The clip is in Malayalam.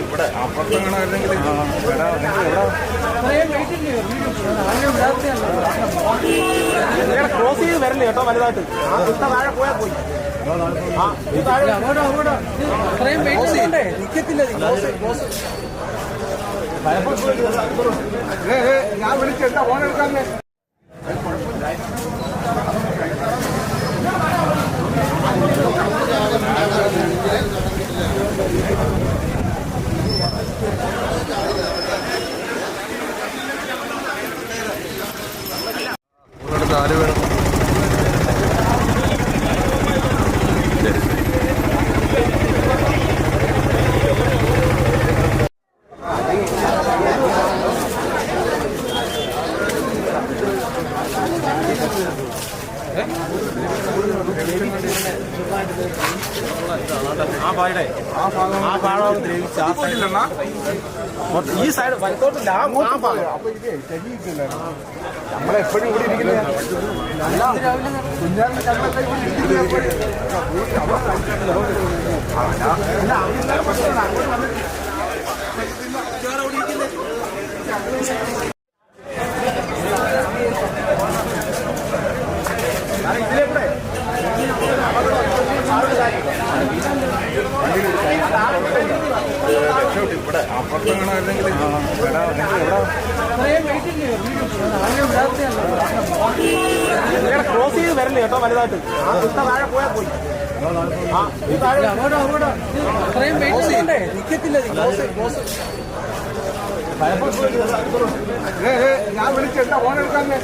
ഇവിടെ അപ്പുറത്തങ്ങനെ അല്ലെങ്കിൽ ക്രോസ് ചെയ്ത് വരല്ലേ കേട്ടോ വലുതായിട്ട് ആ താഴെ പോയാൽ പോയി ആ താഴെ അത്രയും വെയിറ്റ് ചെയ്യണ്ടേ നിക്കത്തില്ല ക്ലോസ് ക്ലോസ് ഞാൻ വിളിച്ചെന്താ ഫോൺ എടുക്കാന്നെ ആര് വേണം? ആ പായുടെ ആ ഭാഗം ദ്രവിച്ച് ആ സൈഡ് മൊത്തം ഈ സൈഡ് വലത്തോട്ടില്ല ആ ആ ഭാഗം നമ്മളെപ്പോഴും ഇവിടെ ഇരിക്കുന്നത് കുഞ്ഞാറിന്റെ ഇവിടെ ഇവിടെ അപ്പുറത്തങ്ങനെ അല്ലെങ്കിൽ ആരും വിടാത്തയല്ല ക്രോസ് ചെയ്ത് വരല്ലേ കേട്ടോ വലുതായിട്ട് ആ കുത്ത താഴെ പോയാൽ പോയി ആ താഴെ അങ്ങോട്ടോ അങ്ങോട്ടോ അത്രയും വെയിറ്റ് ചെയ്യണ്ടേ നിക്കത്തില്ല ക്ലോസ് ക്ലോസ് ഞാൻ വിളിച്ചെന്താ? ഫോൺ എടുക്കാന്നെ